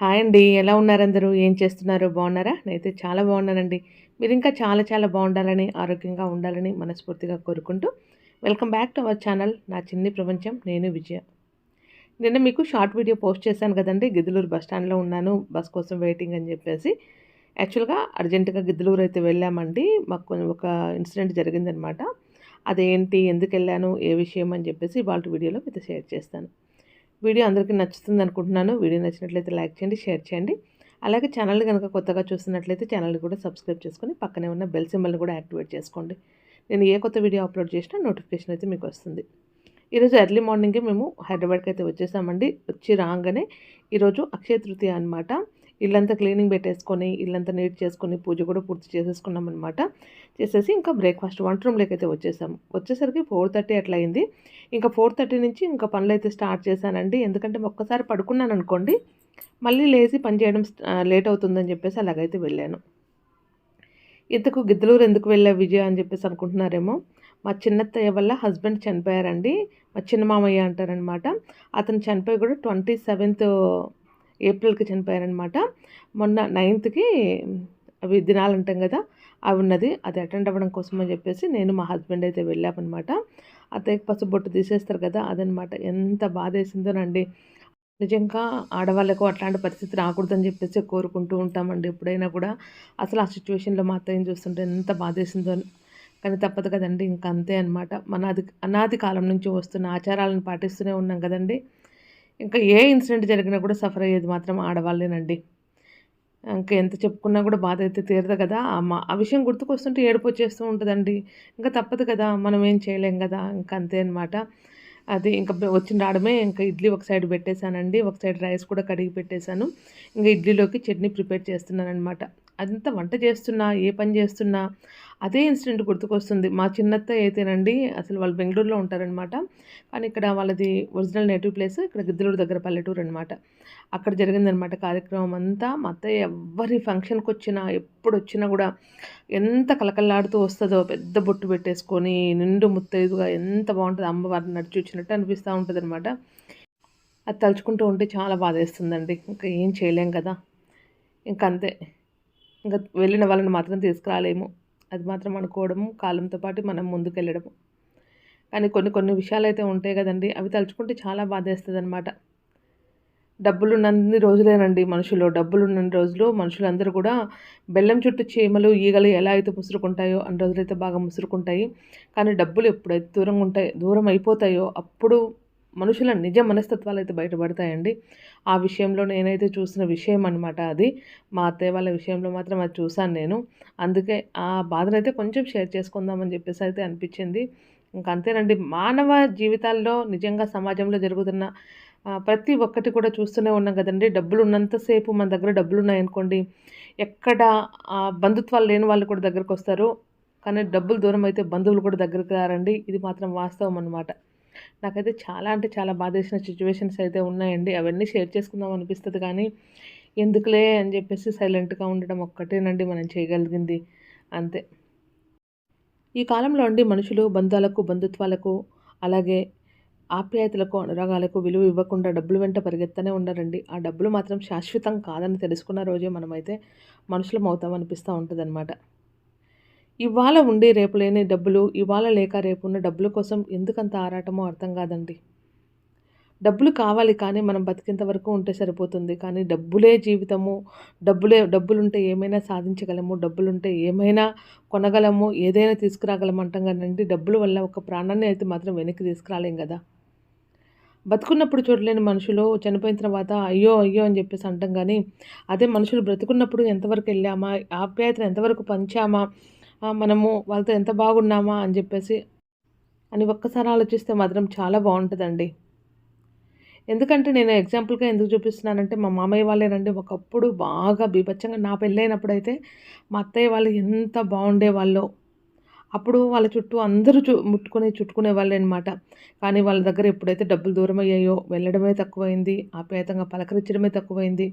Hi అండి. ఎలా ఉన్నారు అందరూ ఏం చేస్తున్నారు? బాగున్నారా? నేనైతే చాలా బాగున్నానండి. మీరు ఇంకా చాలా చాలా బాగుండాలని ఆరోగ్యంగా ఉండాలని మనస్ఫూర్తిగా కోరుకుంటూ welcome back to our channel. నా చిన్ని ప్రపంచం నేను విజయ. నిన్న మీకు షార్ట్ వీడియో పోస్ట్ చేశాను కదండి. గిద్దలూరు బస్ స్టాండ్లో ఉన్నాను. బస్ కోసం వెయిటింగ్ అని చెప్పేసి. యాక్చువల్గా అర్జెంటుగా గిద్దలూరు అయితే వెళ్ళామండి. మాకు ఒక ఇన్సిడెంట్ జరిగిందనమాట. అదేంటి? ఎందుకు వెళ్ళాను? ఏ విషయం అని చెప్పేసి వాళ్ళ వీడియోలో మీతో షేర్ చేస్తాను. వీడియో అందరికీ నచ్చుతుంది అనుకుంటున్నాను. వీడియో నచ్చినట్లయితే లైక్ చేయండి షేర్ చేయండి. అలాగే ఛానల్ కనుక కొత్తగా చూస్తున్నట్లయితే ఛానల్ని కూడా సబ్స్క్రైబ్ చేసుకొని పక్కనే ఉన్న బెల్ సింబల్ని కూడా యాక్టివేట్ చేసుకోండి. నేను ఏ కొత్త వీడియో అప్లోడ్ చేసినా నోటిఫికేషన్ అయితే మీకు వస్తుంది. ఈరోజు ఎర్లీ మార్నింగే మేము హైదరాబాద్కి అయితే వచ్చేసామండి. వచ్చి రాగానే ఈరోజు అక్షయ తృతీయ అనమాట ఇల్లంతా క్లీనింగ్ పెట్టేసుకొని ఇల్లంతా నీట్ చేసుకొని పూజ కూడా పూర్తి చేసేసుకున్నాం అనమాట చేసేసి ఇంకా బ్రేక్ఫాస్ట్ వంట రూమ్లోకి అయితే వచ్చేసాము. వచ్చేసరికి ఫోర్ థర్టీ అట్లా అయింది. ఇంకా ఫోర్ థర్టీ నుంచి ఇంకా పనులు అయితే స్టార్ట్ చేశానండి. ఎందుకంటే ఒక్కసారి పడుకున్నాను అనుకోండి మళ్ళీ లేచి పని చేయడం లేట్ అవుతుందని చెప్పేసి అలాగైతే వెళ్ళాను. ఇంతకు గిద్దలూరు ఎందుకు వెళ్ళా విజయ అని చెప్పేసి అనుకుంటున్నారేమో? మా చిన్నత్తయ్య వల్ల హస్బెండ్ చనిపోయారండి. మా చిన్న మామయ్య అంటారనమాట అతను చనిపోయి కూడా ట్వంటీ సెవెంత్ ఏప్రిల్కి చనిపోయారనమాట మొన్న నైన్త్కి అవి దినాలు అంటాం కదా అవి ఉన్నది అది అటెండ్ అవ్వడం కోసం అని చెప్పేసి నేను మా హస్బెండ్ అయితే వెళ్ళామన్నమాట. అత్తయ్యకి పసుబొట్టు తీసేస్తారు కదా అదనమాట ఎంత బాధ వేసిందోనండి నిజంగా ఆడవాళ్ళకు అట్లాంటి పరిస్థితి రాకూడదని చెప్పేసి కోరుకుంటూ ఉంటామండి ఎప్పుడైనా కూడా. అసలు ఆ సిచ్యువేషన్లో మా అత్తయ్యని చూస్తుంటే ఎంత బాధేసిందో. కానీ తప్పదు కదండి ఇంకా అంతే అనమాట మన అది అనాది కాలం నుంచి వస్తున్న ఆచారాలను పాటిస్తూనే ఉన్నాం కదండి. ఇంకా ఏ ఇన్సిడెంట్ జరిగినా కూడా సఫర్ అయ్యేది మాత్రం ఆడవాళ్ళేనండి. ఇంకా ఎంత చెప్పుకున్నా కూడా బాధ అయితే తీరదు కదా. అమ్మ ఆ విషయం గుర్తుకొస్తుంటే ఏడుపు వచ్చేస్తూ ఉంటుందండి. ఇంకా తప్పదు కదా మనం ఏం చేయలేం కదా ఇంకా అంతే అనమాట అది ఇంకా వచ్చిన రావడమే ఇంకా ఇడ్లీ ఒక సైడ్ పెట్టేశానండి. ఒక సైడ్ రైస్ కూడా కడిగి పెట్టేశాను. ఇంకా ఇడ్లీలోకి చట్నీ ప్రిపేర్ చేస్తున్నాను అనమాట అదంతా వంట చేస్తున్నా ఏ పని చేస్తున్నా అదే ఇన్సిడెంట్ గుర్తుకొస్తుంది. మా చిన్నత్త అయితేనండి అసలు వాళ్ళు బెంగళూరులో ఉంటారనమాట కానీ ఇక్కడ వాళ్ళది ఒరిజినల్ నేటివ్ ప్లేస్ ఇక్కడ గిద్దలూరు దగ్గర పల్లెటూరు అనమాట అక్కడ జరిగిందనమాట కార్యక్రమం అంతా. మా అత్తయ్య ఎవరి ఫంక్షన్కి వచ్చినా ఎప్పుడు వచ్చినా కూడా ఎంత కలకల్లాడుతూ వస్తుందో పెద్ద బొట్టు పెట్టేసుకొని నిండు ముత్తైదుగా ఎంత బాగుంటుంది అమ్మవారిని నడిచి వచ్చినట్టు అనిపిస్తూ ఉంటుంది అనమాట అది తలుచుకుంటూ ఉంటే చాలా బాధ ఇంకా ఏం చేయలేం కదా. ఇంకంతే. ఇంకా వెళ్ళిన వాళ్ళని మాత్రం తీసుకురాలేము. అది మాత్రం అనుకోవడము కాలంతో పాటు మనం ముందుకెళ్ళడము. కానీ కొన్ని కొన్ని విషయాలు అయితే ఉంటాయి కదండి అవి తలుచుకుంటే చాలా బాధేస్తుంది అనమాట డబ్బులు ఉన్నన్ని రోజులేనండి మనుషులు డబ్బులు ఉన్న రోజులు మనుషులందరూ కూడా బెల్లం చుట్టూ చీమలు ఈగలు ఎలా అయితే ముసురుకుంటాయో అన్ని రోజులైతే బాగా ముసురుకుంటాయి. కానీ డబ్బులు ఎప్పుడైతే దూరంగా ఉంటాయి దూరం అయిపోతాయో అప్పుడు మనుషుల నిజ మనస్తత్వాలు అయితే బయటపడతాయండి. ఆ విషయంలో నేనైతే చూసిన విషయం అనమాట అది. మా అత్తయ్య వాళ్ళ విషయంలో మాత్రం అది చూశాను నేను. అందుకే ఆ బాధనైతే కొంచెం షేర్ చేసుకుందామని చెప్పేసి అయితే అనిపించింది. ఇంకా అంతేనండి మానవ జీవితాల్లో నిజంగా సమాజంలో జరుగుతున్న ప్రతి ఒక్కటి కూడా చూస్తూనే ఉన్నాం కదండి. డబ్బులు ఉన్నంతసేపు మన దగ్గర డబ్బులు ఉన్నాయనుకోండి ఎక్కడ బంధుత్వాలు లేని వాళ్ళు కూడా దగ్గరకు వస్తారు కానీ డబ్బులు దూరం అయితే బంధువులు కూడా దగ్గరకు రారండి. ఇది మాత్రం వాస్తవం అనమాట నాకైతే చాలా అంటే చాలా బాధేసిన సిచ్యువేషన్స్ అయితే ఉన్నాయండి. అవన్నీ షేర్ చేసుకుందాం అనిపిస్తుంది కానీ ఎందుకులే అని చెప్పేసి సైలెంట్గా ఉండడం ఒక్కటేనండి మనం చేయగలిగింది. అంతే. ఈ కాలంలో అండి మనుషులు బంధాలకు బంధుత్వాలకు అలాగే ఆప్యాయతలకు అనురాగాలకు విలువ ఇవ్వకుండా డబ్బులు వెంట పరిగెత్తనే ఉండారండి. ఆ డబ్బులు మాత్రం శాశ్వతం కాదని తెలుసుకున్న రోజే మనమైతే మనుషులం అవుతామనిపిస్తూ ఉంటుంది అన్నమాట ఇవాళ ఉండి రేపు లేని డబ్బులు ఇవాళ లేక రేపు ఉన్న డబ్బుల కోసం ఎందుకంత ఆరాటమో అర్థం కాదండి. డబ్బులు కావాలి కానీ మనం బతికేంత వరకు ఉంటే సరిపోతుంది. కానీ డబ్బులే జీవితము డబ్బులే డబ్బులుంటే ఏమైనా సాధించగలము డబ్బులుంటే ఏమైనా కొనగలము ఏదైనా తీసుకురాగలము అంటాం కానండి డబ్బుల వల్ల ఒక ప్రాణాన్ని అయితే మాత్రం వెనక్కి తీసుకురాలేం కదా. బతుకున్నప్పుడు చూడలేని మనుషులు చనిపోయిన తర్వాత అయ్యో అయ్యో అని చెప్పేసి అంటాం కానీ అదే మనుషులు బ్రతుకున్నప్పుడు ఎంతవరకు వెళ్ళామా ఆప్యాయతను ఎంతవరకు పంచామా మనము వాళ్ళతో ఎంత బాగున్నామా అని చెప్పేసి అని ఒక్కసారి ఆలోచిస్తే మాత్రం చాలా బాగుంటుందండి. ఎందుకంటే నేను ఎగ్జాంపుల్గా ఎందుకు చూపిస్తున్నానంటే మా మామయ్య వాళ్ళేనండి ఒకప్పుడు బాగా బీభత్సంగా నా పెళ్ళైనప్పుడు అయితే మా అత్తయ్య వాళ్ళు ఎంత బాగుండే వాళ్ళు అప్పుడు వాళ్ళ చుట్టూ అందరూ చు ముట్టుకునే చుట్టుకునే వాళ్ళే అనమాట కానీ వాళ్ళ దగ్గర ఎప్పుడైతే డబ్బులు దూరం అయ్యాయో వెళ్ళడమే తక్కువైంది ఆప్యాయతంగా పలకరించడమే తక్కువైంది.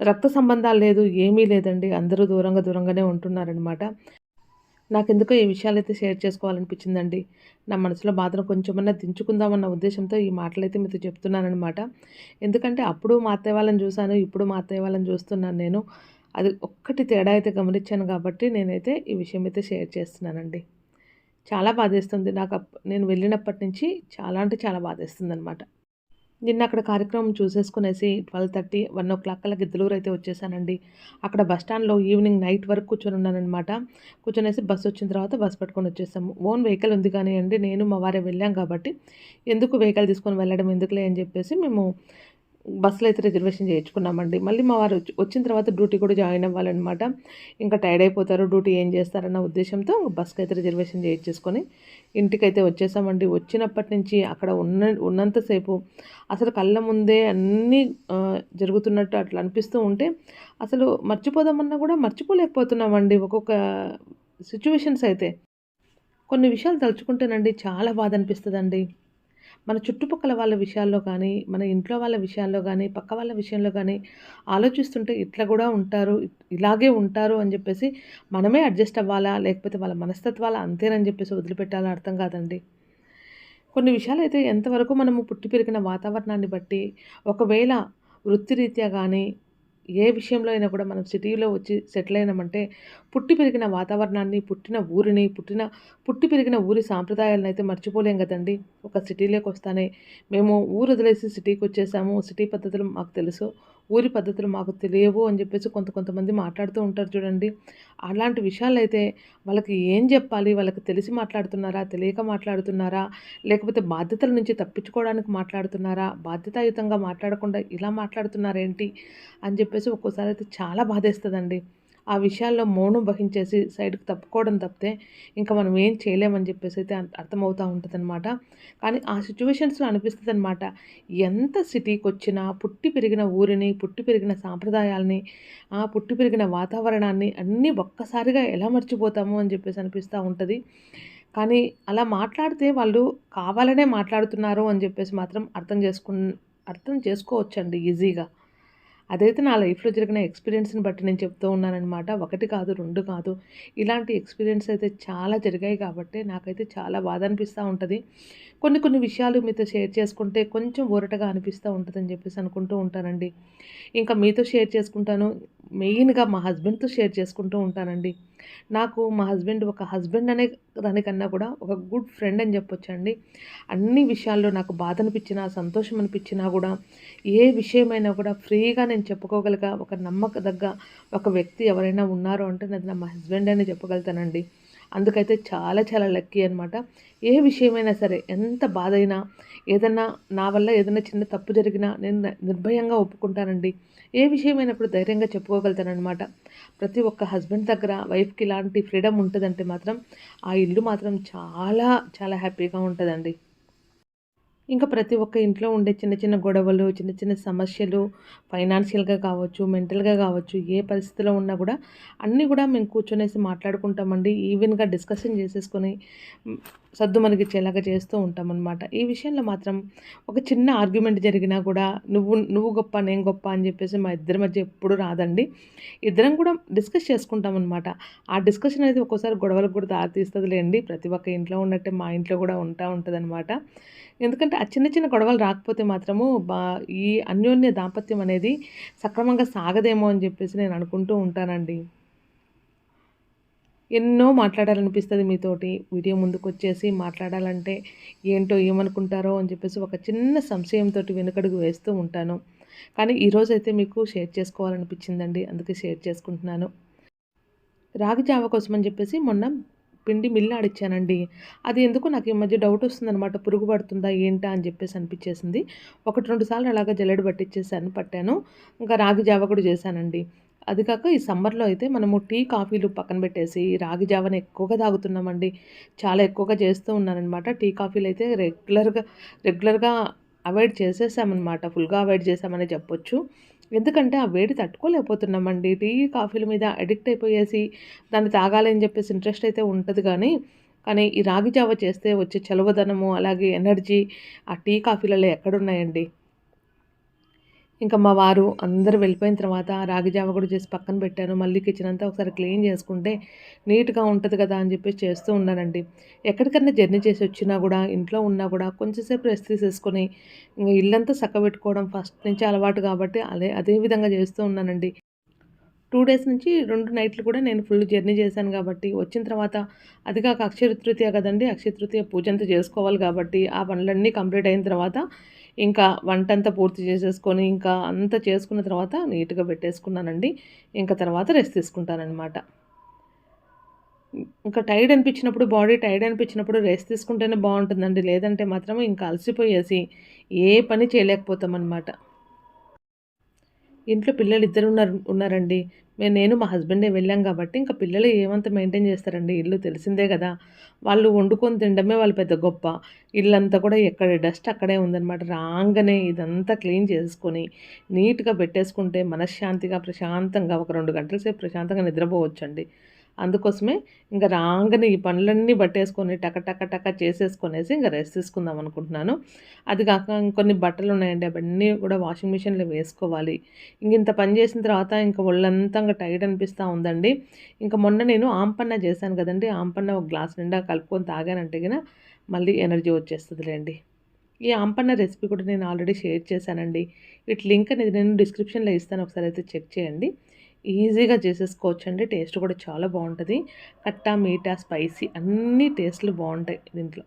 రక్త సంబంధాలు లేదు ఏమీ లేదండి. అందరూ దూరంగా దూరంగానే ఉంటున్నారనమాట. నాకెందుకో ఈ విషయాలైతే షేర్ చేసుకోవాలనిపించిందండి. నా మనసులో బాధను కొంచెమన్నా దించుకుందామన్న ఉద్దేశంతో ఈ మాటలైతే మీతో చెప్తున్నానమాట ఎందుకంటే అప్పుడు మా అత్తయ్య వాళ్ళని చూశాను ఇప్పుడు మా అత్తయ్య వాళ్ళని చూస్తున్నాను నేను. అది ఒక్కటి తేడా అయితే గమనించాను కాబట్టి నేనైతే ఈ విషయం అయితే షేర్ చేస్తున్నానండి. చాలా బాధేస్తుంది. నాకు నేను వెళ్ళినప్పటి నుంచి చాలా అంటే చాలా బాధేస్తుంది అనమాట నిన్న అక్కడ కార్యక్రమం చూసేసుకునేసి twelve thirty one o'clock కల్లా గిద్దలూరు అయితే వచ్చేసానండి. అక్కడ బస్ స్టాండ్లో ఈవినింగ్ నైట్ వరకు కూర్చొని ఉన్నానమాట కూర్చొనేసి బస్సు వచ్చిన తర్వాత బస్ పట్టుకొని వచ్చేసాము. ఓన్ వెహికల్ ఉంది కానీ అండి నేను మా వారే వెళ్ళాం కాబట్టి ఎందుకు వెహికల్ తీసుకొని వెళ్ళడం ఎందుకులే అని చెప్పేసి మేము బస్సులో అయితే రిజర్వేషన్ చేయించుకున్నామండి. మళ్ళీ మా వారు వచ్చిన తర్వాత డ్యూటీ కూడా జాయిన్ అవ్వాలన్నమాట. ఇంకా టైర్డ్ అయిపోతారు డ్యూటీ ఏం చేస్తారన్న ఉద్దేశంతో బస్కి అయితే రిజర్వేషన్ చేయించేసుకొని ఇంటికైతే వచ్చేసామండి. వచ్చినప్పటి నుంచి అక్కడ ఉన్న ఉన్నంతసేపు అసలు కళ్ళ ముందే అన్నీ జరుగుతున్నట్టు అట్లా అనిపిస్తూ ఉంటే అసలు మర్చిపోదామన్నా కూడా మర్చిపోలేకపోతున్నామండి ఒక్కొక్క సిచ్యువేషన్స్ అయితే. కొన్ని విషయాలు తలుచుకుంటేనండి చాలా బాధ అనిపిస్తుందండి. మన చుట్టుపక్కల వాళ్ళ విషయాల్లో కానీ మన ఇంట్లో వాళ్ళ విషయాల్లో కానీ పక్క వాళ్ళ విషయంలో కానీ ఆలోచిస్తుంటే ఇట్లా కూడా ఉంటారు ఇలాగే ఉంటారు అని చెప్పేసి మనమే అడ్జస్ట్ అవ్వాలా లేకపోతే వాళ్ళ మనస్తత్వాలు అంతేనని చెప్పేసి వదిలిపెట్టాలా అర్థం కాదండి. కొన్ని విషయాలు అయితే ఎంతవరకు మనము పుట్టి పెరిగిన వాతావరణాన్ని బట్టి ఒకవేళ వృత్తిరీత్యా కానీ ఏ విషయంలో అయినా కూడా మనం సిటీలో వచ్చి సెటిల్ అయినామంటే పుట్టి పెరిగిన వాతావరణాన్ని పుట్టిన ఊరిని పుట్టిన పుట్టి పెరిగిన ఊరి సాంప్రదాయాలను అయితే మర్చిపోలేం కదండి. ఒక సిటీలోకి వస్తానే మేము ఊరు వదిలేసి సిటీకి వచ్చేసాము సిటీ పద్ధతులు మాకు తెలుసు. ఊరి పద్ధతులు మాకు తెలియవు అని చెప్పేసి కొంత కొంతమంది మాట్లాడుతూ ఉంటారు చూడండి. అలాంటి విషయాలు అయితే వాళ్ళకి ఏం చెప్పాలి? వాళ్ళకి తెలిసి మాట్లాడుతున్నారా? తెలియక మాట్లాడుతున్నారా? లేకపోతే బాధ్యతల నుంచి తప్పించుకోవడానికి మాట్లాడుతున్నారా? బాధ్యతాయుతంగా మాట్లాడకుండా ఇలా మాట్లాడుతున్నారేంటి? అని చెప్పేసి ఒక్కోసారి అయితే చాలా బాధేస్తుందండి. ఆ విషయాల్లో మౌనం వహించేసి సైడ్కి తప్పుకోవడం తప్పితే ఇంకా మనం ఏం చేయలేమని చెప్పేసి అయితే అర్థమవుతూ ఉంటుంది అనమాట కానీ ఆ సిచ్యువేషన్స్లో అనిపిస్తుంది అనమాట ఎంత సిటీకి వచ్చినా పుట్టి పెరిగిన ఊరిని పుట్టి పెరిగిన సాంప్రదాయాల్ని ఆ పుట్టి పెరిగిన వాతావరణాన్ని అన్నీ ఒక్కసారిగా ఎలా మర్చిపోతాము అని చెప్పేసి అనిపిస్తూ ఉంటుంది. కానీ అలా మాట్లాడితే వాళ్ళు కావాలనే మాట్లాడుతున్నారు అని చెప్పేసి మాత్రం అర్థం చేసుకు అర్థం చేసుకోవచ్చండి ఈజీగా. అదైతే నా లైఫ్లో జరిగిన ఎక్స్పీరియన్స్ని బట్టి నేను చెప్తూ ఉన్నానమాట ఒకటి కాదు రెండు కాదు. ఇలాంటి ఎక్స్పీరియన్స్ అయితే చాలా జరిగాయి కాబట్టి నాకైతే చాలా బాధ అనిపిస్తూ ఉంటుంది. కొన్ని కొన్ని విషయాలు మీతో షేర్ చేసుకుంటే కొంచెం ఊరటగా అనిపిస్తూ ఉంటుందని చెప్పేసి అనుకుంటూ ఉంటానండి. ఇంకా మీతో షేర్ చేసుకుంటాను. మెయిన్గా మా హస్బెండ్తో షేర్ చేసుకుంటూ ఉంటానండి. నాకు మా హస్బెండ్ ఒక హస్బెండ్ అనే దానికన్నా కూడా ఒక గుడ్ ఫ్రెండ్ అని చెప్పొచ్చండి. అన్ని విషయాల్లో నాకు బాధ అనిపించినా సంతోషం అనిపించినా కూడా ఏ విషయమైనా కూడా ఫ్రీగా నేను చెప్పుకోగలిగా ఒక నమ్మకదగ్గ ఒక వ్యక్తి ఎవరైనా ఉన్నారో అంటే నాది నా మా హస్బెండ్ అని చెప్పగలుగుతానండి. అందుకైతే చాలా చాలా లక్కీ అనమాట ఏ విషయమైనా సరే ఎంత బాధ అయినా ఏదన్నా నా వల్ల ఏదైనా చిన్న తప్పు జరిగినా నేను నిర్భయంగా ఒప్పుకుంటానండి. ఏ విషయమైనప్పుడు ధైర్యంగా చెప్పుకోగలుగుతానమాట ప్రతి ఒక్క హస్బెండ్ దగ్గర వైఫ్కి ఇలాంటి ఫ్రీడమ్ ఉంటుందంటే మాత్రం ఆ ఇల్లు మాత్రం చాలా చాలా హ్యాపీగా ఉంటుందండి. ఇంకా ప్రతి ఒక్క ఇంట్లో ఉండే చిన్న చిన్న గొడవలు చిన్న చిన్న సమస్యలు ఫైనాన్షియల్గా కావచ్చు మెంటల్గా కావచ్చు ఏ పరిస్థితిలో ఉన్నా కూడా అన్నీ కూడా మేము కూర్చొనేసి మాట్లాడుకుంటామండి. ఈవెన్గా డిస్కషన్ చేసేసుకొని సద్దు మనకిచ్చేలాగా చేస్తూ ఉంటామన్నమాట. ఈ విషయంలో మాత్రం ఒక చిన్న ఆర్గ్యుమెంట్ జరిగినా కూడా నువ్వు నువ్వు గొప్ప నేను గొప్ప అని చెప్పేసి మా ఇద్దరి మధ్య ఎప్పుడు రాదండి. ఇద్దరం కూడా డిస్కస్ చేసుకుంటామన్నమాట. ఆ డిస్కషన్ అనేది ఒక్కోసారి గొడవలకు కూడా దారితీస్తుందిలేండి. ప్రతి ఒక్క ఇంట్లో ఉన్నట్టే మా ఇంట్లో కూడా ఉంటా ఉంటుంది ఎందుకంటే ఆ చిన్న చిన్న గొడవలు రాకపోతే మాత్రము బా ఈ అన్యోన్య దాంపత్యం అనేది సక్రమంగా సాగదేమో అని చెప్పేసి నేను అనుకుంటూ ఉంటానండి. ఎన్నో మాట్లాడాలనిపిస్తుంది మీతోటి. వీడియో ముందుకు వచ్చేసి మాట్లాడాలంటే ఏంటో ఏమనుకుంటారో అని చెప్పేసి ఒక చిన్న సంశయంతో వెనుకడుగు వేస్తూ ఉంటాను. కానీ ఈరోజైతే మీకు షేర్ చేసుకోవాలనిపించిందండి. అందుకే షేర్ చేసుకుంటున్నాను. రాగి జావ కోసం అని చెప్పేసి మొన్న పిండి మిల్లు ఆడిచ్చానండి అది ఎందుకు నాకు ఈ మధ్య డౌట్ వస్తుందనమాట పురుగు పడుతుందా ఏంటా అని చెప్పేసి అనిపించేసింది. ఒకటి రెండు సార్లు అలాగా జల్లెడ పట్టించేసాను పట్టాను. ఇంకా రాగి జావ కూడా చేశానండి. అది కాక ఈ సమ్మర్లో అయితే మనము టీ కాఫీలు పక్కన పెట్టేసి రాగి జావని ఎక్కువగా తాగుతున్నామండి. చాలా ఎక్కువగా చేస్తూ ఉన్నానమాట టీ కాఫీలు అయితే రెగ్యులర్గా రెగ్యులర్గా అవాయిడ్ చేసేసామన్నమాట. ఫుల్గా అవాయిడ్ చేసామని చెప్పొచ్చు. ఎందుకంటే ఆ వేడి తట్టుకోలేకపోతున్నామండి. టీ కాఫీల మీద అడిక్ట్ అయిపోయేసి దాన్ని తాగాలని చెప్పేసి ఇంట్రెస్ట్ అయితే ఉంటుంది కానీ కానీ ఈ రాగి జావ చేస్తే వచ్చే చలవదనము అలాగే ఎనర్జీ ఆ టీ కాఫీలలో ఎక్కడున్నాయండి? ఇంకా మా వారు అందరు వెళ్ళిపోయిన తర్వాత రాగి జావ కూడా చేసి పక్కన పెట్టాను. మళ్ళీ కిచెన్ అంతా ఒకసారి క్లీన్ చేసుకుంటే నీట్గా ఉంటుంది కదా అని చెప్పేసి చేస్తూ ఉన్నానండి. ఎక్కడికైనా జర్నీ చేసి వచ్చినా కూడా ఇంట్లో ఉన్నా కూడా కొంచెంసేపు రెస్ట్ తీసేసుకొని ఇంకా ఇల్లంతా చక్కబెట్టుకోవడం ఫస్ట్ నుంచి అలవాటు కాబట్టి అదే అదే విధంగా చేస్తూ ఉన్నానండి. టూ డేస్ నుంచి రెండు నైట్లు కూడా నేను ఫుల్ జర్నీ చేశాను కాబట్టి వచ్చిన తర్వాత అది కాక అక్షయ తృతీయ కదండి అక్షయ తృతీయ పూజ అంతా చేసుకోవాలి కాబట్టి ఆ పనులన్నీ కంప్లీట్ అయిన తర్వాత ఇంకా వంట అంతా పూర్తి చేసేసుకొని ఇంకా అంతా చేసుకున్న తర్వాత నీట్గా పెట్టేసుకున్నానండి. ఇంకా తర్వాత రెస్ట్ తీసుకుంటానమాట ఇంకా టైర్డ్ అనిపించినప్పుడు బాడీ టైర్డ్ అనిపించినప్పుడు రెస్ట్ తీసుకుంటేనే బాగుంటుందండి. లేదంటే మాత్రం ఇంకా అలసిపోయేసి ఏ పని చేయలేకపోతాం అనమాట ఇంట్లో పిల్లలు ఇద్దరు ఉన్నారు ఉన్నారండి. మేము నేను మా హస్బెండే వెళ్ళాం కాబట్టి ఇంకా పిల్లలు ఏమంత మెయింటైన్ చేస్తారండి? ఇల్లు తెలిసిందే కదా. వాళ్ళు వండుకొని తినడమే వాళ్ళు పెద్ద గొప్ప. ఇల్లంతా కూడా ఎక్కడ డస్ట్ అక్కడే ఉందన్నమాట. రాగానే ఇదంతా క్లీన్ చేసుకొని నీట్గా పెట్టేసుకుంటే మనశ్శాంతిగా ప్రశాంతంగా ఒక రెండు గంటల సేపు ప్రశాంతంగా నిద్రపోవచ్చండి. అందుకోసమే ఇంకా రాగానే ఈ పనులన్నీ పట్టేసుకొని టక టక టక చేసేసుకొనేసి ఇంకా రెస్ట్ తీసుకుందాం అనుకుంటున్నాను. అది కాక ఇంకొన్ని బట్టలు ఉన్నాయండి అవన్నీ కూడా వాషింగ్ మిషన్లో వేసుకోవాలి. ఇంక ఇంత పని చేసిన తర్వాత ఇంకా ఒళ్ళంతా ఇంకా టైట్ అనిపిస్తూ ఉందండి. ఇంకా మొన్న నేను ఆంపన్న చేశాను కదండి ఆంపన్న ఒక గ్లాస్ నిండా కలుపుకొని తాగానంటే కనుక మళ్ళీ ఎనర్జీ వచ్చేస్తుందిలేండి. ఈ ఆంపన్న రెసిపీ కూడా నేను ఆల్రెడీ షేర్ చేశానండి. వీటి లింక్ అనేది నేను డిస్క్రిప్షన్లో ఇస్తాను ఒకసారి అయితే చెక్ చేయండి. ఈజీగా చేసేసుకోవచ్చు అండి టేస్ట్ కూడా చాలా బాగుంటుంది. కట్టా మీఠా స్పైసీ అన్ని టేస్ట్లు బాగుంటాయి దీంట్లో.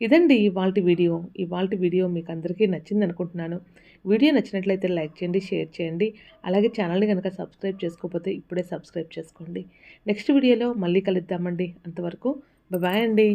ఇదండి ఇవాళ వీడియో. ఇవాళ వీడియో మీకు అందరికీ నచ్చింది అనుకుంటున్నాను. వీడియో నచ్చినట్లయితే లైక్ చేయండి షేర్ చేయండి. అలాగే ఛానల్ని కనుక సబ్స్క్రైబ్ చేసుకోకపోతే ఇప్పుడే సబ్స్క్రైబ్ చేసుకోండి. నెక్స్ట్ వీడియోలో మళ్ళీ కలుద్దామండి. అంతవరకు బాయ్ అండి.